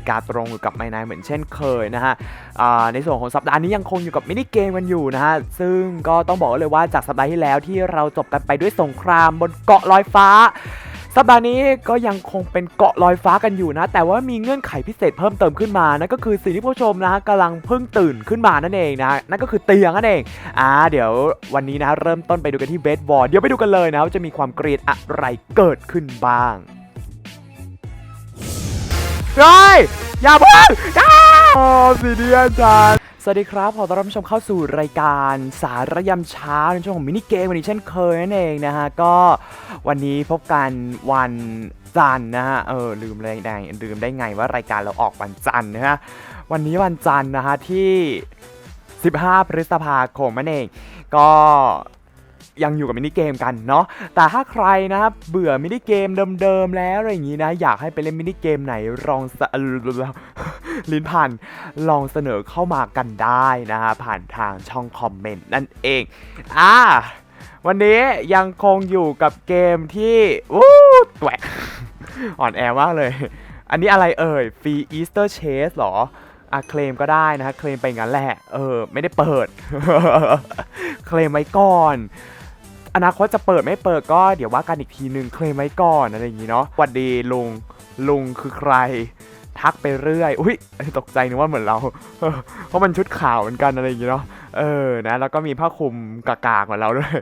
ฬิกาตรงอยู่กับไมนายเหมือนเช่นเคยนะฮะในส่วนของสัปดาห์นี้ยังคงอยู่กับมินิเกมกันอยู่นะฮะซึ่งก็ต้องบอกเลยว่าจากสัปดาห์ที่แล้วที่เราจบกันไปด้วยสงครามบนเกาะลอยฟ้าสัปดาห์นี้ก็ยังคงเป็นเกาะลอยฟ้ากันอยู่นะ แต่ว่ามีเงื่อนไขพิเศษเพิ่มเติมขึ้นมานั่นก็คือสิ่งที่ผู้ชมนะฮะกำลังเพิ่งตื่นขึ้นมานั่นเองนะนั่นก็คือเตียงนั่นเองอ่าเดี๋ยววันนี้นะเริ่มต้นไปดูกันที่เบสบอร์ดเดี๋ยวไปดูกันเลยนะว่าจะมีความเกรียดอะไรเกิดขึ้นบ้าง เฮ้ยอย่าเพิ่งอย่าโอ้สีเดียนจันสวัสดีครับ ขอต้อนรับผู้ชมเข้าสู่รายการสารยามเช้าในช่วงของมินิเกมวันนี้เช่นเคยนั่นเองนะฮะ ก็วันนี้พบกันวันจันทร์นะฮะ เออ ลืมเลยได้ลืมได้ไงว่ารายการเราออกวันจันทร์นะฮะ วันนี้วันจันทร์นะฮะที่ 15 พฤษภาคมนั่นเอง ก็ ยังอยู่กับมินิเกมกันเนาะแต่ถ้าใครนะครับเบื่อมินิเกมเดิมๆแล้วอะไรอย่างนี้นะอยากให้ไปเล่นมินิเกมไหนลองสะลิ้นพันลองเสนอเข้ามากันได้นะฮะผ่านทางช่องคอมเมนต์นั่นเองอ่าวันนี้ยังคงอยู่กับเกมที่วู้แตวกอ่อนแอมากเลย อันนี้อะไรเอ่ยฟรีอีสเตอร์เชสหรออะเคลมก็ได้นะฮะเคลมไปงั้นแหละ เออ ไม่ได้เปิด เคลมไว้ก่อน อนาคตจะเปิดไม่เปิดก็เดี๋ยวว่ากันอีกทีนึงเคลมไว้ก่อนอะไรอย่างงี้เนาะหวัดดีลุงลุงคือใคร ทักไปเรื่อย อุ้ยตกใจนึกว่าเหมือนเรา เพราะมันชุดขาวเหมือนกันอะไรอย่างงี้เนาะเออนะแล้วก็มีผ้าคลุมกากๆเหมือนเราด้วย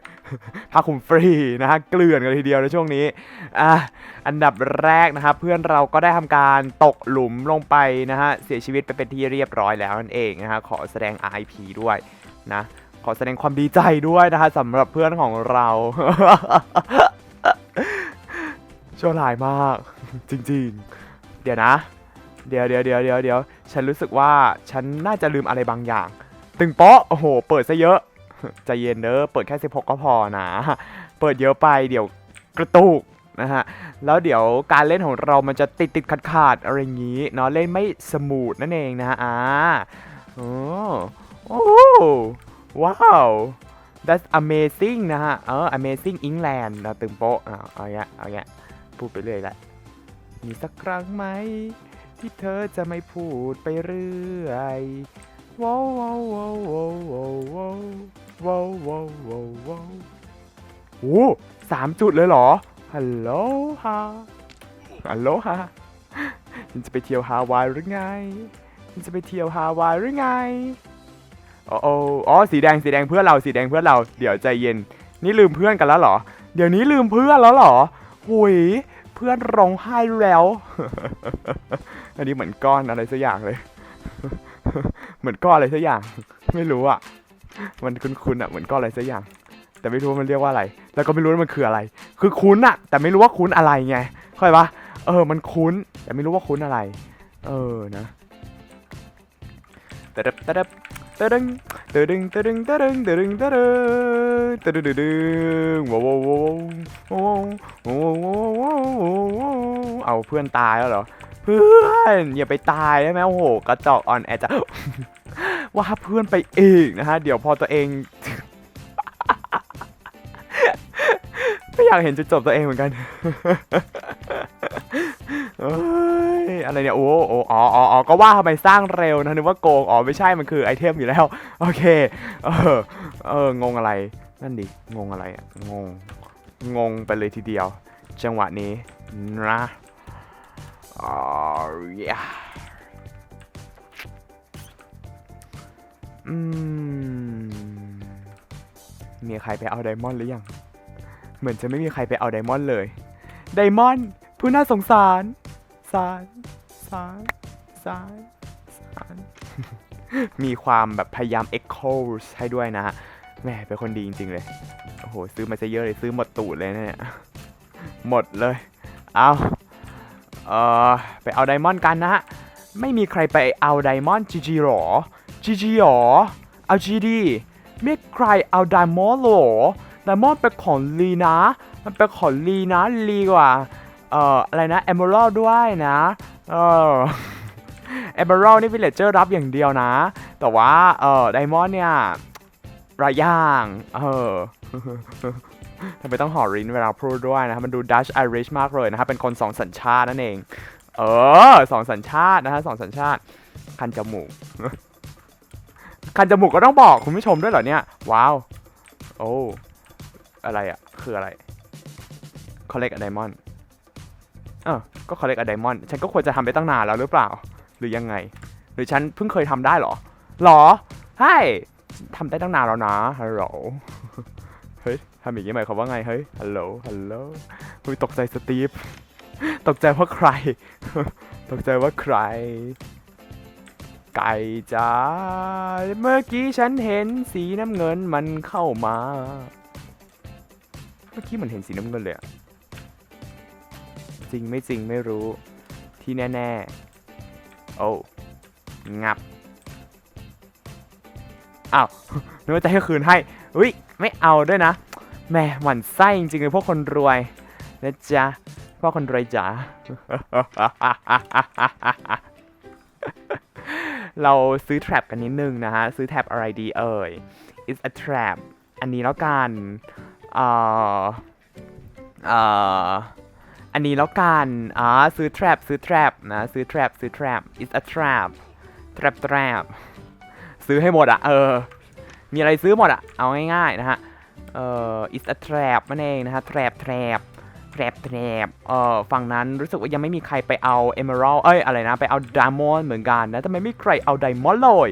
ผ้าคลุมฟรีนะฮะเกลื่อนกันทีเดียวในช่วงนี้อะอันดับแรกนะครับเพื่อนเราก็ได้ทำการตกหลุมลงไปนะฮะเสียชีวิตไปเป็นที่เรียบร้อยแล้วนั่นเองนะฮะขอแสดง RIP ด้วยนะ อแสดงความดีใจด้วยนะฮะสำหรับเพื่อนของเราชั่วร้ายมาก จริงๆ เดี๋ยวนะ เดี๋ยวเดี๋ยวเดี๋ยวเดี๋ยวเดี๋ยวฉันรู้สึกว่าฉันน่าจะลืมอะไรบางอย่าง ตึงโป๊ะโอ้โห เปิดซะเยอะใจเย็นเด้อเปิดแค่ 16 ก็พอนะ เปิดเยอะไปเดี๋ยวกระตุกนะฮะแล้วเดี๋ยวการเล่นของเรามันจะติดติดขัดขาดๆอะไรอย่างนี้เนาะเล่นไม่สมูทนั่นเองนะฮะอ่าโอ้โอ้ ว้าว that's amazing นะฮะ เออ amazing England นะตึงโป๊ะอ่าเอาเงี้ยเอาเงี้ยพูดไปเรื่อยละ มีสักครั้งไหม ที่เธอจะไม่พูดไปเรื่อยว้าวว้าวว้าวว้าวว้าวว้าวว้าวว้าวว้าวโอ้สามจุดเลยเหรอ ฮัลโหลฮาฮัลโหลฮาฉันจะไปเที่ยวฮาวายหรือไงฉันจะไปเที่ยวฮาวายหรือไง อ๋ออ๋อสีแดงสีแดงเพื่อนเราสีแดงเพื่อนเราเดี๋ยวใจเย็น นี่ลืมเพื่อนกันแล้วเหรอ เดี๋ยวนี้ลืมเพื่อนแล้วเหรอหุยเพื่อนร้องไห้แล้วอันนี้เหมือนก้อนอะไรสักอย่างเลย เหมือนก้อนอะไรสักอย่าง ไม่รู้อะ มันคุ้นๆอะเหมือนก้อนอะไรสักอย่าง แต่ไม่รู้ว่ามันเรียกว่าอะไร แล้วก็ไม่รู้ว่ามันคืออะไร คือคุ้นอะ แต่ไม่รู้ว่าคุ้นอะไรไงเข้าใจปะเออ มันคุ้น แต่ไม่รู้ว่าคุ้นอะไร เออนะแตะดับตะดับ ตะดึงตะดึงตะดึงตะดึงตะดึงตะดึงตะดึงตะดึงว้าวว้าวว้าวว้าวว้าวว้าวว้าวว้าวเอาเพื่อนตายแล้วเหรอ เพื่อนอย่าไปตายได้ไหมโอ้โหกระจอกอ่อนแอจะว่าเพื่อนไปเองนะฮะ เดี๋ยวพอตัวเองไม่อยากเห็นจุดจบตัวเองเหมือนกัน เอ้ยอะไรเนี่ยโอ้โอ้อ๋ออ๋ออ๋อก็ว่าทำไมสร้างเร็วนะนึกว่าโกงอ๋อไม่ใช่มันคือไอเทมอยู่แล้ว โอเค เออเอองงอะไรนั่นดิงงอะไรอะงงงงไปเลยทีเดียว จังหวะนี้นะอ๋อ yeah อืมมีใครไปเอาไดมอนด์หรือยัง เหมือนจะไม่มีใครไปเอาไดมอนด์เลย ไดมอนด์ผู้น่าสงสาร สารสารสารสารมีความแบบพยายาม echo ให้ด้วยนะฮะแหมเป็นคนดีจริง ๆ เลย โอ้โห ซื้อมาซะเยอะเลย ซื้อหมดตูดเลยนะเนี่ย หมดเลย เอาเออไปเอาไดมอนด์กันนะฮะ ไม่มีใครไปเอาไดมอนด์จีจีหรอจีจีหรอ เอาจีดีไม่ใครเอาไดมอนด์หรอไดมอนด์เป็นของลีนะ มันเป็นของลีนะลีกว่า เอ่ออะไรนะเอม r ร d ด้วยนะเออเอม r ร d นี่วิลเลจเจอร์รับอย่างเดียวนะ แต่ว่าเอ่อไดมอนด์เนี่ยรายอย่างเออทำไมต้องห่อรินเวลาพูดด้วยนะครับ มันดูดัชไอริชมากเลยนะครับ เป็นคนสองสัญชาตินั่นเอง เออสองสัญชาตินะฮะสองสัญชาติ คันจมูก คันจมูกก็ต้องบอกคุณผู้ชมด้วยเหรอเนี่ย ว้าว โอ้ อะไรอะคืออะไร collect a diamond เออก็ collect a diamond ฉันก็ควรจะทำไปตั้งนานแล้วหรือเปล่า หรือยังไง หรือฉันเพิ่งเคยทำได้เหรอหรอใช่ทำได้ตั้งนานแล้วนะฮัลโหลเฮ้ยทำอย่างนี้หมายความว่าไงเฮ้ยฮัลโหลฮัลโหลคุยตกใจสตีฟตกใจว่าใคร ตกใจว่าใคร ไก่จ้าเมื่อกี้ฉันเห็นสีน้ำเงินมันเข้ามา เมื่อกี้มันเห็นสีน้ำเงินเลยอะ จริงไม่จริงไม่รู้ที่แน่ ๆ โอ้งับ อ้าวนึกว่าจะให้คืนให้ อุ้ยไม่เอาด้วยนะแม่หมั่นไส้จริงๆเลยพวกคนรวยนะจ๊ะพวกคนรวยจ๋า เราซื้อ trap กันนิดนึงนะฮะ ซื้อ trap อะไรดีเอ่ย it's a trap อันนี้แล้วกัน เอ่อ เอ่อ อันนี้แล้วกันอ่าซื้อ trap ซื้อ trap นะ ซื้อ trap ซื้อ trap it's a trap trap trap ซื้อให้หมดอะเออ มีอะไรซื้อหมดอะเอาง่ายๆนะฮะ เอ่อ it's a trap นั่นเองนะฮะ trap trap trap trap เอ่อ ฝั่งนั้นรู้สึกว่ายังไม่มีใครไปเอา emerald เอ้ย อะไรนะ ไปเอา diamond เหมือนกันนะทำไมไม่ใครเอา diamond เลย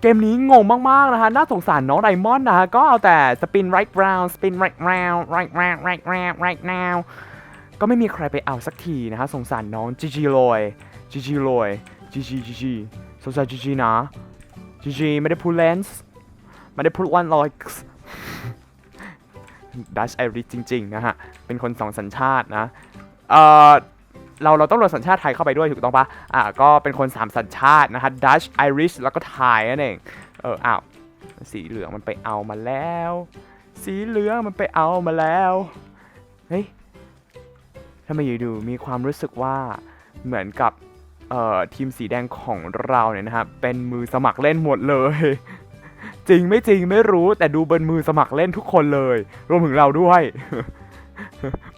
เกมนี้งงมาก ๆ นะฮะ น่าสงสารน้อง diamond นะฮะ ก็เอาแต่ spin right round spin right round right round right round right now ก็ไม่มีใครไปเอาสักทีนะฮะสงสารน้อง GG เลอย GG เลอย GG GG สงสาร GG นะ GG ไม่ได้พูด lens ไม่ได้พูด one likes ดัชไอริชจริงๆนะฮะ เป็นคนสองสัญชาตินะ เอ่อ เราเราต้องรวมสัญชาติไทยเข้าไปด้วยถูกต้องปะอ่า ก็เป็นคนสามสัญชาตินะฮะดัชไอริชแล้วก็ไทยนั่นเอง เออ อ้าว สีเหลืองมันไปเอามาแล้ว สีเหลืองมันไปเอามาแล้ว เฮ้ย ทำไมอยู่ดูมีความรู้สึกว่าเหมือนกับทีมสีแดงของเราเนี่ยนะครับเป็นมือสมัครเล่นหมดเลย จริงไม่จริงไม่รู้แต่ดูเป็นมือสมัครเล่นทุกคนเลย รวมถึงเราด้วย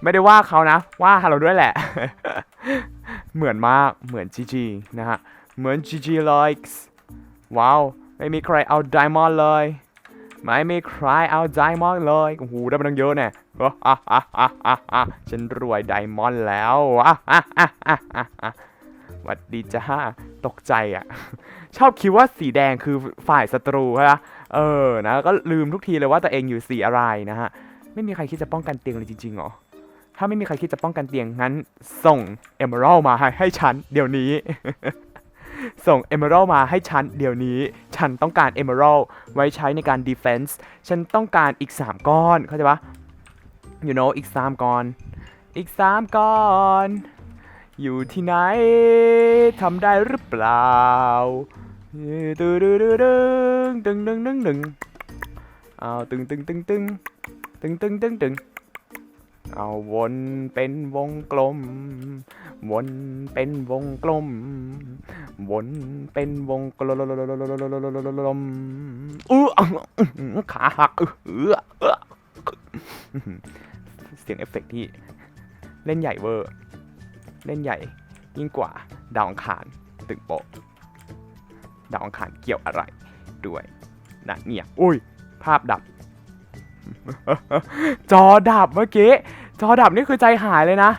ไม่ได้ว่าเขานะ ว่าเราด้วยแหละ เหมือนมากเหมือน GG นะฮะเหมือน GG likes ว้าว ไม่มีใครเอา diamond เลย ไม่มีใครเอา diamond เลยโอ้โหได้มาตั้งเยอะแน่ฉันรวย diamond แล้วหวัดดีจ้าตกใจอะ ชอบคิดว่าสีแดงคือฝ่ายศัตรูใช่ไหมเออนะก็ลืมทุกทีเลยว่าตัวเองอยู่สีอะไรนะฮะไม่มีใครคิดจะป้องกันเตียงเลยจริงๆหรอถ้าไม่มีใครคิดจะป้องกันเตียงงั้น ส่งเอเมอรัลมาให้ให้ฉันเดี๋ยวนี้ ส่งเอเมอรัลมาให้ฉันเดี๋ยวนี้ ฉันต้องการเอเมอรัลไว้ใช้ในการ defense ฉันต้องการอีก 3 ก้อน เข้าใจปะ you know อีก 3 ก้อน อีก 3 ก้อน อยู่ที่ไหนทำได้หรือเปล่าตึงตึงตึงตึงตึงตึงตึงเอาตึงตึงตึงตึงตึงตึงตึงตึง เอาวนเป็นวงกลม วนเป็นวงกลม วนเป็นวงกลมอื้อขาหักเออเสียงเอฟเฟกต์ที่ เล่นใหญ่เวอร์ เล่นใหญ่ ยิ่งกว่า ดาวอังคารตึกโปะดาวอังคารเกี่ยวอะไร ด้วยนะเนี่ย อุ้ย ภาพดับ จอดับเมื่อกี้ จอดับนี่คือใจหายเลยนะ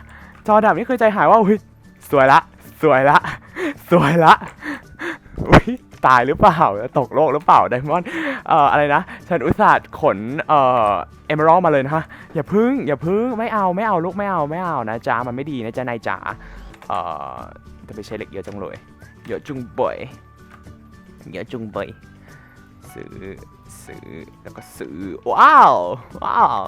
จอดับนี่คือใจหายว่าอุ้ยสวยละ สวยละ สวยละอุ้ยตายหรือเปล่าตกโลกหรือเปล่าไดมอนด์เอ่ออะไรนะฉันอุตส่าห์ขนเอ่อเอเมอรัลมาเลยนะอย่าพึ่งอย่าพึ่งไม่เอาไม่เอาลูกไม่เอาไม่เอานะจ๊ะมันไม่ดีนะจ๊ะนายจ๋าเอ่อจะไปใช้เหล็กเยอะจังเลยเยอะจุงบ่อยเยอะจุงเบยซื้อซื้อแล้วก็ซื้อว้าวว้าว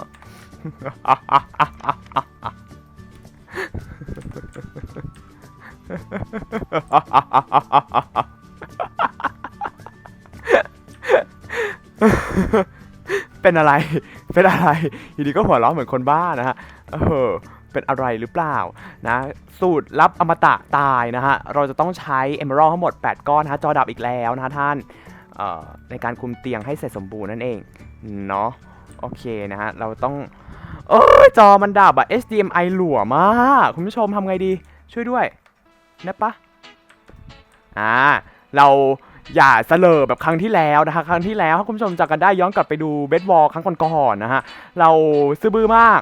เป็นอะไร เป็นอะไรอยู่ดีก็หัวเราะเหมือนคนบ้านะฮะ เออ เป็นอะไรหรือเปล่านะ สูตรลับอมตะตายนะฮะ เราจะต้องใช้ Emerald ทั้งหมด 8 ก้อนนะฮะ จอดับอีกแล้วนะฮะท่านเอ่อในการคุมเตียงให้เสร็จสมบูรณ์นั่นเอง เนาะ โอเคนะฮะ เราต้อง เออจอมันดับอะ HDMI หลัวมาก คุณผู้ชมทำไงดี ช่วยด้วยนะปะอ่า เราอย่าเสลอแบบครั้งที่แล้วนะคะ ครั้งที่แล้วถ้าคุณผู้ชมจำกันได้ย้อนกลับไปดูเบสบอลครั้งก่อนๆนะฮะ เราซื้อบื้อมาก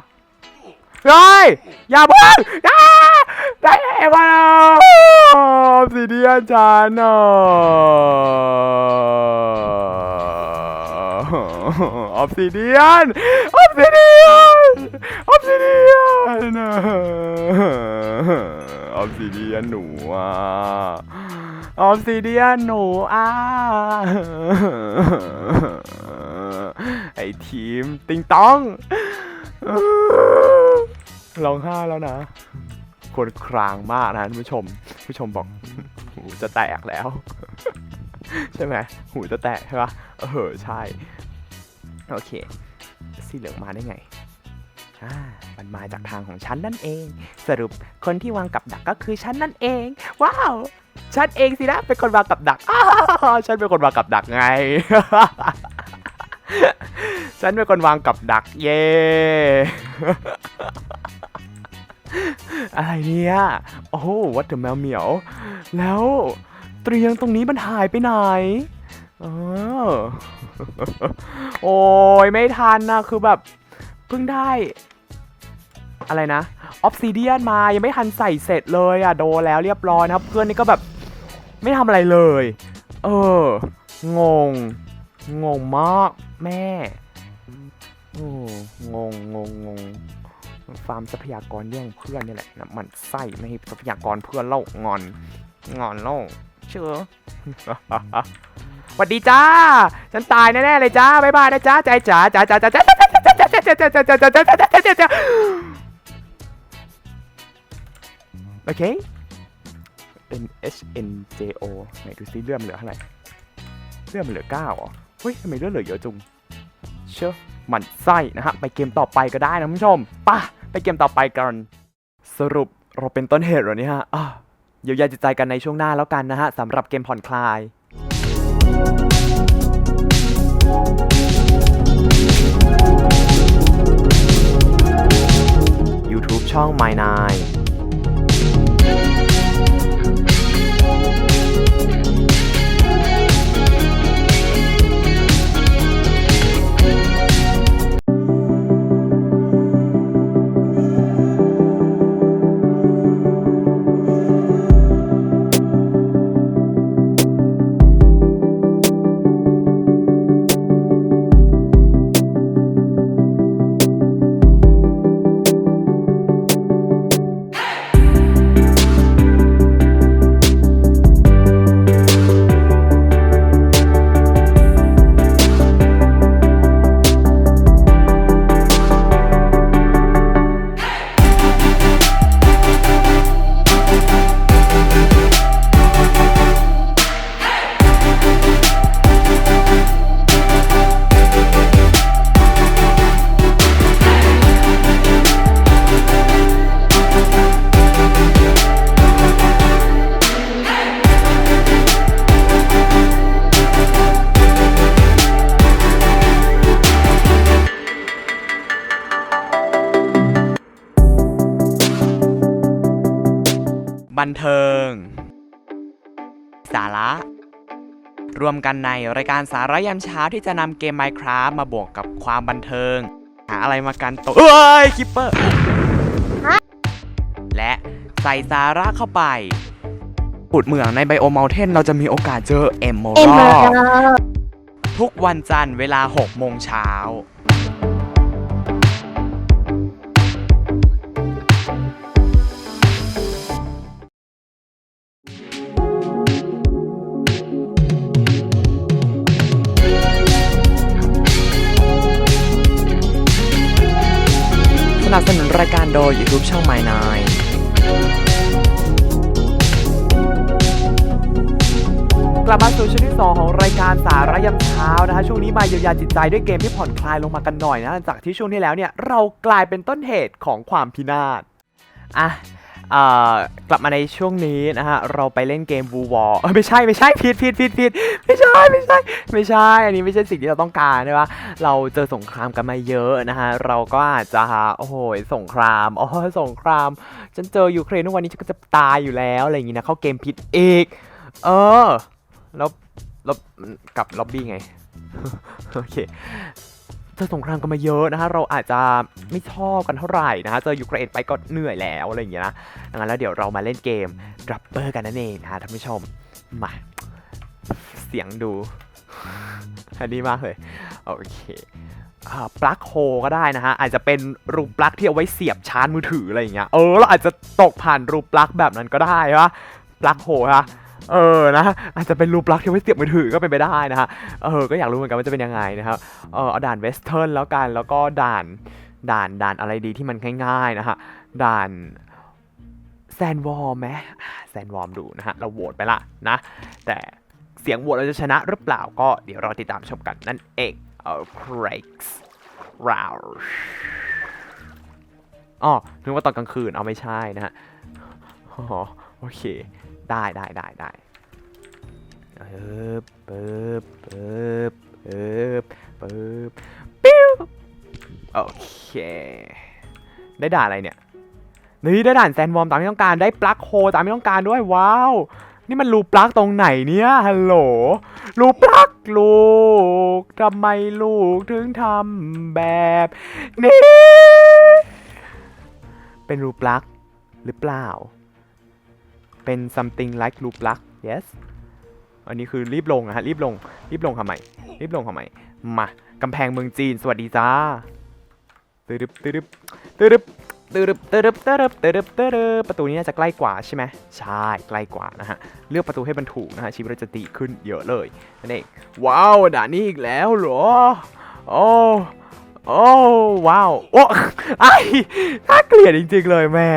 เฮ้ยอย่าเพิ่งอย่าได้ไงวะออฟซิเดียนจานอ ออฟซิเดียนออฟซิเดียนออฟซิเดียนออฟซิเดียนหนูอะออฟซิเดียนหนูอะไอทีมติงต้องร้องไห้แล้วนะคนครางมากนะท่านผู้ชม ผู้ชมบอกหูจะแตกแล้ว ใช่ไหมหูจะแตกใช่ปะเออใช่ โอเค สีเหลืองมาได้ไงอ่ามันมาจากทางของฉันนั่นเอง สรุปคนที่วางกับดักก็คือฉันนั่นเอง ว้าวฉันเองสินะเป็นคนวางกับดักฉันเป็นคนวางกับดักไง ฉันเป็นคนวางกับดัก เย่อะไรเนี่ย โอ้วัดถึงแมวเหมียว แล้วเตียงตรงนี้มันหายไปไหน โอ้ยไม่ทันนะคือแบบเพิ่งได้ อะไรนะออฟซิเดียนมายังไม่ทันใส่เสร็จเลยอะโดนแล้วเรียบร้อยนะครับ เพื่อนนี่ก็แบบไม่ทำอะไรเลย เออ งง งงมากแม่โอ้งงงงงงฟาร์มทรัพยากรแย่งเพื่อนนี่แหละนะมันไส้ไม่ให้ทรัพยากรเพื่อนเล่างอน งอนเล่าเชื่อ สวัสดีจ้า ฉันตายแน่ๆเลยจ้าบ๊ายบายนะจ้าใจจ๋าจ๋าจ๋าจ๋าจ๋าจ๋าจ๋าจ๋าจ๋าจ๋าจ๋าจ๋าจ๋าจ๋าจ๋าจ๋าจ๋าจ๋าโอเค N H N J O ไหนดูซิเลื่อมเหลือเท่าไหร่เลื่อมเหลือเก้าเหรอเฮ้ยทำไมเลื่อมเหลือเยอะจุงเชื่อหมันไส้นะฮะไปเกมต่อไปก็ได้นะคุณผู้ชมป่ะไปเกมต่อไปกันสรุปเราเป็นต้นเหตุเหรอเนี่ยฮะอะเยียวยาจิตใจกันในช่วงหน้าแล้วกันนะฮะสำหรับเกมผ่อนคลาย YouTube ช่อง My Nine วมกันในรายการสาระยามเช้าที่จะนำเกม Minecraft มาบวกกับความบันเทิง หาอะไรมากันตัวเอ้ยคิปเปอร์ และใส่สาระเข้าไปปุดเหมืองในไบโอม u ลเทนเราจะมีโอกาสเจอเอมโมเอ็มรเบออร์ทุกวันจันทร์เวลา6โมงเช้า รายการโดย YouTube ช่อง My Nine กลับมาสู่ช่วงที่ 2 ของรายการสาระยามเช้านะคะช่วงนี้มาเยียวยาจิตใจด้วยเกมที่ผ่อนคลายลงมากันหน่อยนะหลังจากที่ช่วงที่แล้วเนี่ยเรากลายเป็นต้นเหตุของความพินาศอะ กลับมาในช่วงนี้นะฮะ เราไปเล่นเกมบูวอลไม่ใช่ไม่ใช่ผิดผิดผิดผิดไม่ใช่ไม่ใช่ ไม่ใช่ อันนี้ไม่ใช่สิ่งที่เราต้องการใช่ปะเราเจอสงครามกันมาเยอะนะฮะ เราก็อาจจะโอ้โหสงครามโอ้ยสงคราม ฉันเจอยูเครนทุกวันนี้ฉันก็จะตายอยู่แล้วอะไรอย่างงี้นะเข้าเกมผิดอีก เออ แล้วแล้วกลับล็อบบี้ไงโอเค จอสงครามกันมาเยอะนะฮะเราอาจจะไม่ชอบกันเท่าไหร่นะฮะเจอยูเครนไปก็เหนื่อยแล้วอะไรอย่างเงี้ยนะดังนั้นแล้วเดี๋ยวเรามาเล่นเกมดรับเบอร์กันนั่นเองนะฮะท่านผู้ชมมาเสียงดูอันนี้มากเลยโอเคปลั๊กโฮก็ได้นะฮะอาจจะเป็นรูปลั๊กที่เอาไว้เสียบชาร์จมือถืออะไรอย่างเงี้ยเออเราอาจจะตกผ่านรูปลั๊กแบบนั้นก็ได้ปะปลั๊กโฮฮะ เออนะอาจจะเป็นรูปลักษณ์ที่ไว้เสียบมือถือก็เป็นไปได้นะฮะเออก็อยากรู้เหมือนกันว่าจะเป็นยังไงนะครับเออเอาด่านเวสเทิร์นแล้วกันแล้วก็ด่านด่านด่านอะไรดีที่มันง่ายๆนะฮะด่านแซนวอร์มไหมแซนวอร์มดูนะฮะเราโหวตไปละนะ แต่เสียงโหวตเราจะชนะหรือเปล่าก็เดี๋ยวรอติดตามชมกันนั่นเองเออคริกส์ราวอ๋อนึกว่าตอนกลางคืนเอาไม่ใช่นะฮะโอเค ได้ได้ได้ได้เออเปิบเปิบเปิบเปิบปิ้วโอเค ได้ด่าอะไรเนี่ย นี่ได้ด่านแซนวอมตามที่ต้องการ ได้ปลั๊กโฮตามที่ต้องการด้วยว้าว นี่มันรูปลั๊กตรงไหนเนี่ยฮัลโหล รูปลั๊กลูกทำไมลูกถึงทำแบบนี้ เป็นรูปลั๊กหรือเปล่า เป็น something like รูปลักษณ์ yes อันนี้คือรีบลงนะฮะรีบลง รีบลงทำไมรีบลงทำไมมากำแพงเมืองจีน สวัสดีจ้าตืดึบตืดึบตืดึบตืดึบตืดึบตืดึบตืดึบตืดึบประตูนี้น่าจะใกล้กว่าใช่ไหมใช่ใกล้กว่านะฮะเลือกประตูให้มันถูกนะฮะชีวิตเราจะดีขึ้นเยอะเลยนั่นเองว้าวด่านนี้อีกแล้วเหรอโอ้โอ้ว้าวโอ้ไอ้น่าเกลียดจริงๆเลยแม่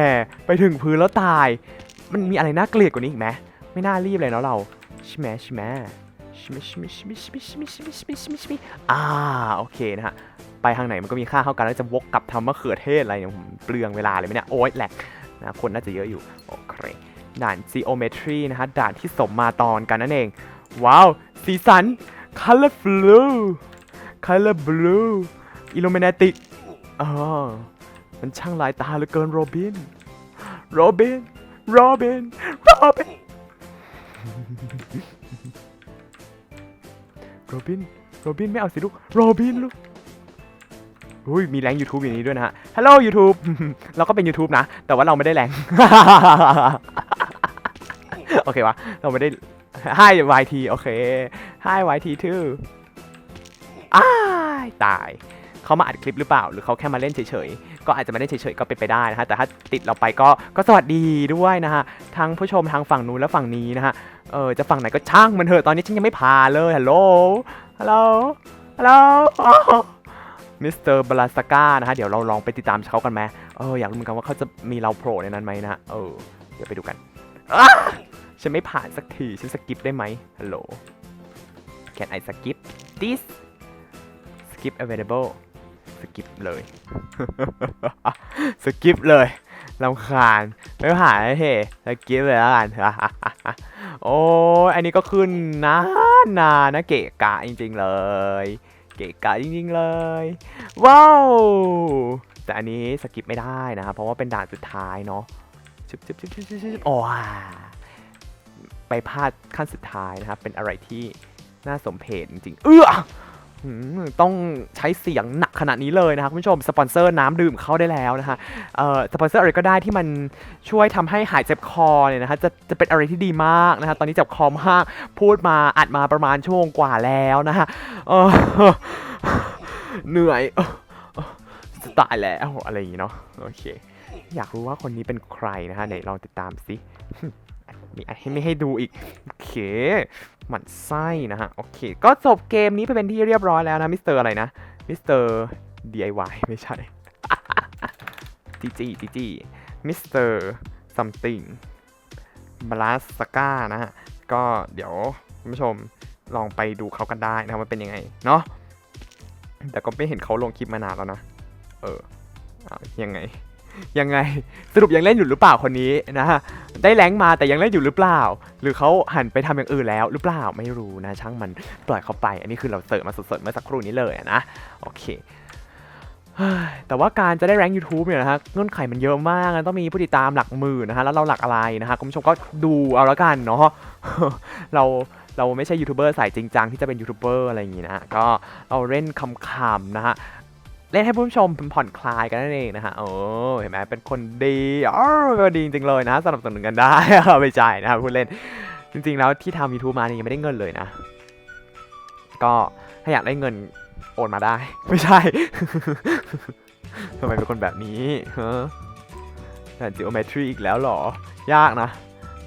ไปถึงพื้นแล้วตาย มันมีอะไรน่าเกลียดกว่านี้อีกไหมไม่น่ารีบเลยเนาะเราใช่ไหมใช่ไหมใช่ไหมใช่ไหมใช่ไหมใช่ไหมใช่ไหมใช่ไหมใช่ไหมใช่ไหมใช่ไหมอ่าโอเคนะฮะไปทางไหนมันก็มีค่าเท่ากันแล้วจะวกกลับทำมะเขือเทศอะไรเนี่ยผมเปลืองเวลาเลยไหมเนี่ยโอ๊ยแหลกนะคนน่าจะเยอะอยู่โอเคด่าน geometry นะฮะด่านที่สมมาตอนกันนั่นเอง ว้าว สีสัน color blue color blue illuminatic อ๋อมันช่างหลายตาเหลือเกินโรบินโรบิน โรบินโรบินโรบินโรบินไม่เอาสิลูกโรบินลูกอุ้ยมีแรง YouTube อย่างนี้ด้วยนะฮะฮัลโหล YouTube เราก็เป็น YouTube นะ แต่ว่าเราไม่ได้แรง โอเควะ เราไม่ได้ Hi YT โอเค Hi YT too อ้ายตาย เขามาอัดคลิปหรือเปล่า หรือเขาแค่มาเล่นเฉยๆ ก็อาจจะมาเล่นเฉยๆ ก็เป็นไปได้นะฮะ แต่ถ้าติดเราไปก็ก็สวัสดีด้วยนะฮะ ทั้งผู้ชมทางฝั่งนู้นและฝั่งนี้นะฮะ เออจะฝั่งไหนก็ช่างมันเถอะตอนนี้ฉันยังไม่พาเลย ฮัลโหล ฮัลโหล ฮัลโหลมิสเตอร์บลาสก้านะฮะ เดี๋ยวเราลองไปติดตามเขากันไหมเอออยากรู้เหมือนกันว่าเขาจะมีเราโผล่ในนั้นไหมนะเออ เดี๋ยวไปดูกันฉันไม่ผ่านสักทีฉันสกิปได้ไหมฮัลโหล Can I skip this skip available สกิปเลย สกิปเลยลำคาญไม่ผ่านเฮ้สกิปเลยแล้วกันโอ้ยอันนี้ก็ขึ้นนานนานนะเกะกะจริง ๆ เลย เกะกะจริง ๆ เลย ว้าว แต่อันนี้สกิปไม่ได้นะครับเพราะว่าเป็นด่านสุดท้ายเนาะชุบชุบชุบชุบชุบชุบโอ้ไปพลาดขั้นสุดท้ายนะครับ เป็นอะไรที่น่าสมเพชจริงๆเอื้อ ต้องใช้เสียงหนักขนาดนี้เลยนะครับคุณผู้ชมสปอนเซอร์น้ำดื่มเข้าได้แล้วนะฮะสปอนเซอร์อะไรก็ได้ที่มันช่วยทำให้หายเจ็บคอเนี่ยนะฮะจะจะเป็นอะไรที่ดีมากนะฮะตอนนี้เจ็บคอมากพูดมาอัดมาประมาณชั่วโมงกว่าแล้วนะฮะเเหนื่อยออจะตายแล้วอะไรอย่างงี้เนาะโอเค อยากรู้ว่าคนนี้เป็นใครนะฮะไหนลองติดตามสิมีให้ไม่ให้ดูอีก โอเค หมันไส้นะฮะ โอเค ก็จบเกมนี้ไปเป็นที่เรียบร้อยแล้วนะมิสเตอร์อะไรนะมิสเตอร์ DIY ไม่ใช่จีจีจีจีมิสเตอร์ something บลัสสก้านะฮะ ก็เดี๋ยวคุณผู้ชมลองไปดูเขากันได้นะว่าเป็นยังไง เนาะแต่ก็ไม่เห็นเขาลงคลิปมานานแล้วนะ เออเอยังไง ยังไงสรุปยังเล่นอยู่หรือเปล่าคนนี้นะฮะได้แรงมาแต่ยังเล่นอยู่หรือเปล่า หรือเขาหันไปทำอย่างอื่นแล้วหรือเปล่าไม่รู้นะ ช่างมันปล่อยเขาไป อันนี้คือเราเสิร์ฟมาสดๆเมื่อสักครู่นี้เลยนะโอเคแต่ว่าการจะได้แรง YouTube เนี่ยนะฮะเงื่อนไขมันเยอะมากนต้องมีผู้ติดตามหลักหมื่นนะฮะแล้วเราหลักอะไรนะฮะคุณผู้ชมก็ดูเอาละกันเนาะเราเราไม่ใช่ยูทูบเบอร์สายจริงจังที่จะเป็นยูทูบเบอร์อะไรอย่างงี้นะฮะก็เราเล่นคำๆนะฮะ เล่นให้ผู้ชมผ่อนคลายกันนั่นเองนะฮะโอ้เห็นไหมเป็นคนดีอ๋อดีจริงเลยนะสนับสนุนกันได้ไม่ใช่นะครับพูดเล่นจริงๆแล้วที่ทำ YouTube มานี่ยังไม่ได้เงินเลยนะ ก็ถ้าอยากได้เงินโอนมาได้ ไม่ใช่ทำไมเป็นคนแบบนี้ฮะด่านจิโอเมตรีอีกแล้วหรอ ยากนะ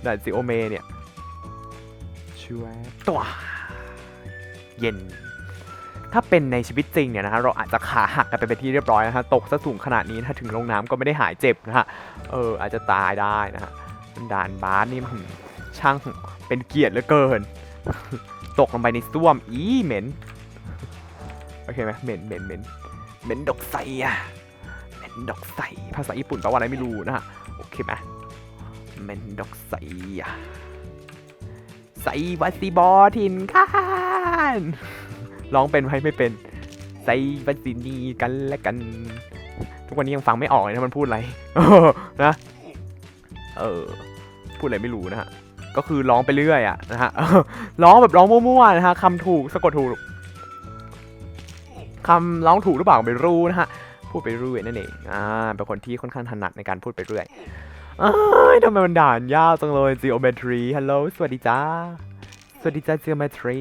ด่านจิโอเมเนี่ยช่วยตัวเย็น ถ้าเป็นในชีวิตจริงเนี่ยนะฮะเราอาจจะขาหักกันไปเป็นที่เรียบร้อยนะฮะตกซะสูงขนาดนี้ถ้าถึงลงน้ำก็ไม่ได้หายเจ็บนะฮะเอออาจจะตายได้นะฮะด่านบาสนี่มันช่างเป็นเกียรติเหลือเกิน ตกลงไปในส้วมอีเหม็นโอเคไหมเหม็นเหม็นเหม็นเหม็นดอกไสอะเหม็นดอกไสภาษาญี่ปุ่นแปลว่าอะไรไม่รู้นะฮะโอเคไหมเหม็นดอกไสอะไสวัสดิบอทินข้าน ร้องเป็นไหมไม่เป็นไซบัสซินีกันและกัน ทุกวันนี้ยังฟังไม่ออกเลยนะมันพูดอะไรนะ เออ พูดอะไรไม่รู้นะฮะ ก็คือร้องไปเรื่อยอะนะฮะ ร้องแบบร้องมั่วๆนะฮะคำถูกสะกดถูกคำร้องถูกหรือเปล่าไม่รู้นะฮะ พูดไปเรื่อยนั่นเอง อ่า เป็นคนที่ค่อนข้างถนัดในการพูดไปเรื่อยอ้ายทำไมมันด่านยาวจังเลย geometry ฮัลโหลสวัสดีจ้า สวัสดีจ้า geometry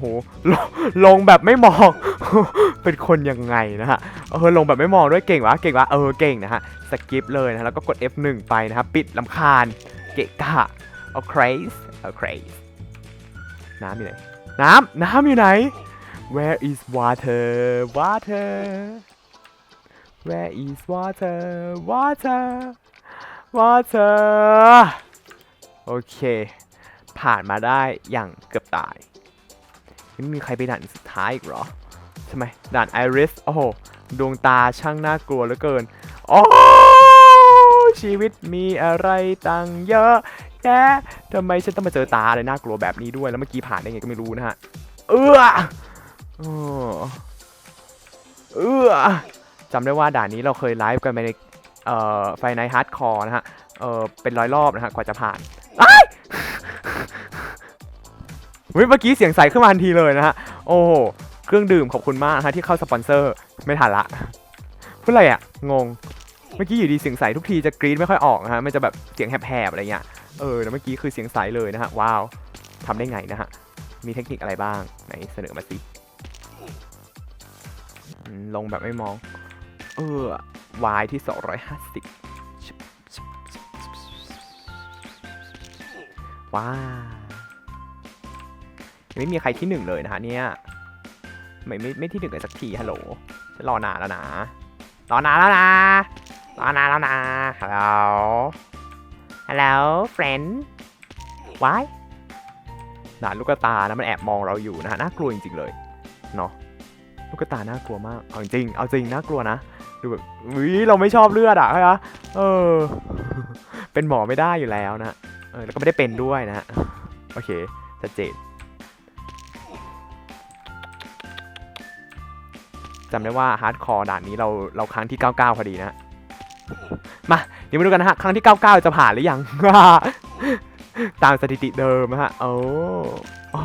โหลลงแบบไม่มอง เป็นคนยังไงนะฮะ เออลงแบบไม่มองด้วยเก่งวะเก่งวะเออเก่งนะฮะ สกิปเลยนะะแล้วก็กด F1 ไปนะครับปิดลำคาญ เกะกะเอา craze เอา craze น้ำอยู่ไหน น้ำ น้ำอยู่ไหน Where is water water Where is water water water โอเค ผ่านมาได้อย่างเกือบตาย ไม่มีใครไปด่านสุดท้ายอีกเหรอ ใช่ไหมด่านไอริส โอ้โห ดวงตาช่างน่ากลัวเหลือเกินโอ้ชีวิตมีอะไรตังเยอะแยะทำไมฉันต้องมาเจอตาอะไรน่ากลัวแบบนี้ด้วย แล้วเมื่อกี้ผ่านได้ไงก็ไม่รู้นะฮะ เออโอ้เออจำได้ว่าด่านนี้เราเคยไลฟ์กันไปในเอ่อไฟในฮาร์ดคอร์นะฮะ เออเป็นร้อยรอบนะฮะ กว่าจะผ่านอ้ย ฮ้ยเมื่อกี้เสียงใสขึ้นมาทันทีเลยนะฮะ โอ้โห เครื่องดื่มขอบคุณมากนะฮะที่เข้าสปอนเซอร์ ไม่ทันละ พูดอะไรอะ งง เมื่อกี้อยู่ดีเสียงใสทุกทีจะกรี๊ดไม่ค่อยออกนะฮะ มันจะแบบเสียงแหบๆอะไรเงี้ย เออแล้วเมื่อกี้คือเสียงใสเลยนะฮะ ว้าวทำได้ไงนะฮะ มีเทคนิคอะไรบ้าง ไหนเสนอมาสิลงแบบไม่มอง เออวายที่ 250ว้าว ยังไม่มีใครที่หนึ่งเลยนะฮะเนี่ยไม่ไม่ไม่ที่หนึ่งเลยสักทีฮัลโหลฉันรอนานแล้วนะรอนานแล้วนะรอนานแล้วนะฮัลโหลฮัลโหลเฟรนด์วายด่านลูกตานะมันแอบมองเราอยู่นะฮะน่ากลัวจริงๆเลยเนาะลูกตาน่ากลัวมากเอาจริงเอาจริงน่ากลัวนะดูแบบวิเราไม่ชอบเลือดอะใช่ไหมเออ เป็นหมอไม่ได้อยู่แล้วนะเออแล้วก็ไม่ได้เป็นด้วยนะฮะโอเคชัดเจน จำได้ว่าฮาร์ดคอร์ด่านนี้เราเราครั้งที่ 99 พอดีนะ มาเดี๋ยวมาดูกันนะฮะ ครั้งที่ 99 จะผ่านหรือยัง ตามสถิติเดิมนะฮะ โอ้อ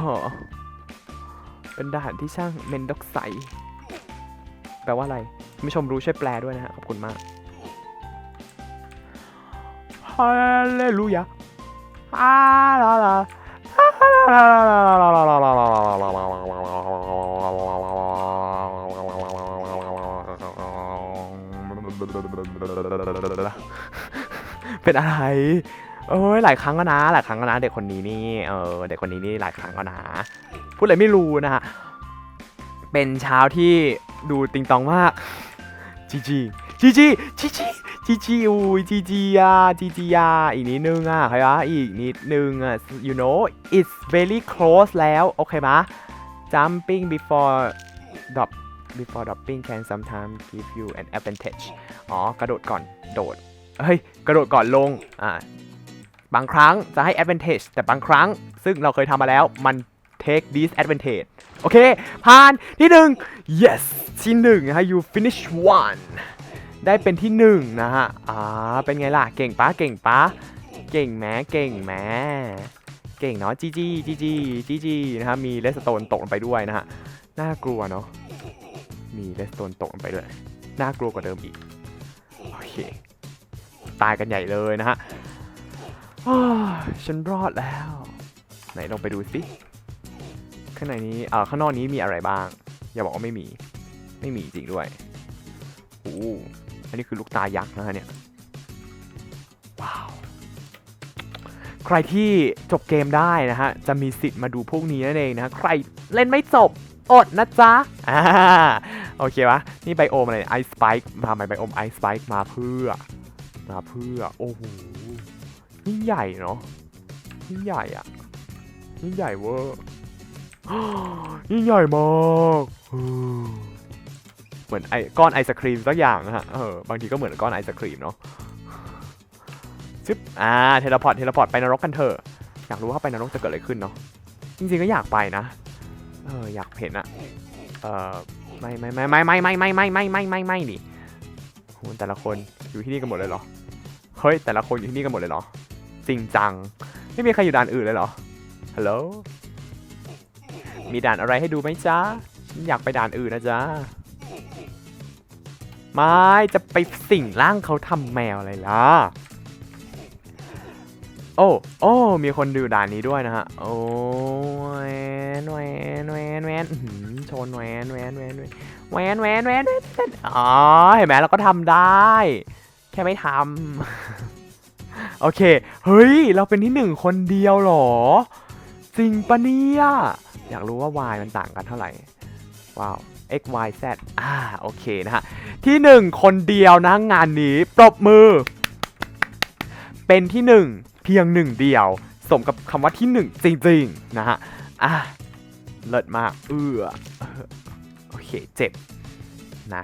เป็นด่านที่ช่างเมนด็อกไซแปลว่าอะไรคุณผู้ชมรู้ช่วยแปลด้วยนะฮะ ขอบคุณมากฮาเลลูยาฮาลาลา เป็นอะไรเอ้ยหลายครั้งแล้วนะ หลายครั้งแล้วนะ เด็กคนนี้นี่เออเด็กคนนี้นี่หลายครั้งแล้วนะ พูดอะไรไม่รู้นะฮะเป็นเช้าที่ดูติงตองมากจีจีจีจีจีจีจีจีอุ้ยจีจีอะจีจีอะอีกนิดนึงอะใครวะอีกนิดนึงอะ you know it's very close แล้ว โอเคมะ jumping before drop before dropping can sometimes give you an advantage อ๋อกระโดดก่อนโดดเฮ้ยกระโดดก่อนลงอ่าบางครั้งจะให้ advantage แต่บางครั้งซึ่งเราเคยทำมาแล้วมัน take disadvantage โอเค ผ่านที่หนึ่ง yes ที่หนึ่งนะฮะ you finish one ได้เป็นที่หนึ่งนะฮะ อ่า เป็นไงล่ะ เก่งปะเก่งปะเก่งแหมเก่งแหมเก่งเนาะจีจีจีจีจีจีนะฮะ มีเลสโตนตกลงไปด้วยนะฮะ น่ากลัวเนาะ มีเลสโตนตกลงไปด้วย น่ากลัวกว่าเดิมอีก โอเค ตายกันใหญ่เลยนะฮะฉันรอดแล้ว ไหนลองไปดูสิ ข้างในนี้เออข้างนอกนี้มีอะไรบ้าง อย่าบอกว่าไม่มี ไม่มีจริงด้วยโอ้โหอันนี้คือลูกตายักษ์นะฮะเนี่ย ว้าว ใครที่จบเกมได้นะฮะ จะมีสิทธิ์มาดูพวกนี้นั่นเองนะฮะใครเล่นไม่จบ อดนะจ๊ะ อ่า โอเควะ นี่ไบโอมอะไรไอสไปค์มาใหม่ไบโอมไอสไปค์มาเพื่อ มาเพื่อ โอ้โห ยิ่งใหญ่เนาะ ยิ่งใหญ่อะยิ่งใหญ่เวอร์ยิ่งใหญ่มากเหมือนไอก้อนไอศครีมสักอย่างนะฮะ เออ บางทีก็เหมือนก้อนไอศครีมเนาะชึบ อ่า เทเลพอร์ต เทเลพอร์ต ไปนรกกันเถอะ อยากรู้ว่าไปนรกจะเกิดอะไรขึ้นเนาะ จริงๆก็อยากไปนะ เออ อยากเห็นอะเออ ไม่ไม่ไม่ไม่ไม่ไม่ไม่ไม่ไม่ไม่ไม่ไม่นี่โหแต่ละคนอยู่ที่นี่กันหมดเลยเหรอเฮ้ยแต่ละคนอยู่ที่นี่กันหมดเลยเหรอจริงจัง ไม่มีใครอยู่ด่านอื่นเลยเหรอฮัลโหลมีด่านอะไรให้ดูไหมจ๊ะอยากไปด่านอื่นนะจ๊ะไม่จะไปสิ่งร่างเขาทำแมวอะไรล่ะ โอ้โอ้มีคนดูด่านนี้ด้วยนะฮะ โอ้แหวนแหวนแหวนชนแหวนแหวนแหวนแหวนแหวนแหวนอ๋อ เห็นไหมเราก็ทำได้ แค่ไม่ทำ โอเค เฮ้ย เราเป็นที่หนึ่งคนเดียวหรอ จริงปะเนี่ย อยากรู้ว่า y มันต่างกันเท่าไหร่ ว้าว x y z อ่า โอเคนะฮะ ที่หนึ่งคนเดียวนะงานนี้ ปรบมือ เป็นที่หนึ่ง เพียงหนึ่งเดียว สมกับคำว่าที่หนึ่งจริงๆนะฮะ อะ เลิศมาก เออโอเค เจ็บนะ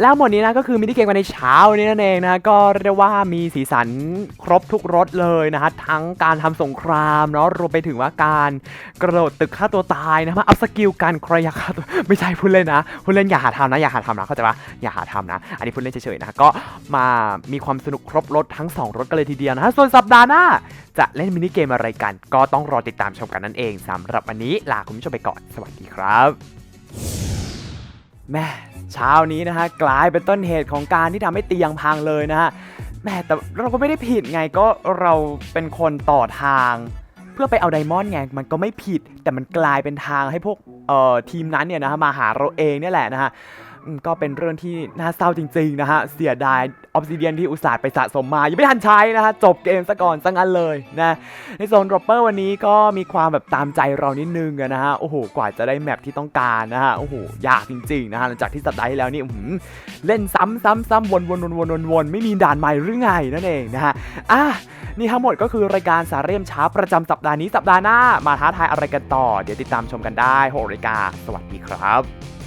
แล้วหมดนี้นะก็คือมินิเกมกันในเช้านี้นั่นเองนะก็เรียกว่ามีสีสันครบทุกรสเลยนะฮะทั้งการทำสงครามเนาะรวมไปถึงว่าการกระโดดตึกฆ่าตัวตายนะมาอัพสกิลการใครอยากฆ่าตัวไม่ใช่พูดเล่นนะพูดเล่นอย่าหาทำนะอย่าหาทำนะเข้าใจปะอย่าหาทำนะ อันนี้พูดเล่นเฉยๆนะก็มามีความสนุกครบรสทั้งสองรสกันเลยทีเดียวนะฮะส่วนสัปดาห์หน้าจะเล่นมินิเกมอะไรกัน ก็ต้องรอติดตามชมกันนั่นเองสำหรับวันนี้ลาคุณผู้ชมไปก่อนสวัสดีครับ แม่เช้านี้นะฮะกลายเป็นต้นเหตุของการที่ทำให้เตียงพังเลยนะฮะแม่แต่เราก็ไม่ได้ผิดไงก็เราเป็นคนต่อทาง เพื่อไปเอาไดมอนด์ไงมันก็ไม่ผิด แต่มันกลายเป็นทางให้พวกเอ่อทีมนั้นเนี่ยนะฮะมาหาเราเองเนี่ยแหละนะฮะ ก็เป็นเรื่องที่น่าเศร้าจริงๆนะฮะ เสียดายออฟซิเดียนที่อุตส่าห์ไปสะสมมา ยังไม่ทันใช้นะฮะ จบเกมซะก่อนซะงั้นเลยนะ ในโซนดรอปเปอร์วันนี้ก็มีความแบบตามใจเรานิดนึงนะฮะ โอ้โห กว่าจะได้แมปที่ต้องการนะฮะ โอ้โห ยากจริงๆนะฮะ หลังจากที่สัปดาห์ที่แล้วนี่เล่นซ้ำซ้ำซ้ำวนวนวนวนวนไม่มีด่านใหม่หรือไงนั่นเองนะฮะ อะนี่ทั้งหมดก็คือรายการสาเรียมช้าประจำสัปดาห์นี้สัปดาห์หน้ามาท้าทายอะไรกันต่อ เดี๋ยวติดตามชมกันได้6รายการสวัสดีครับ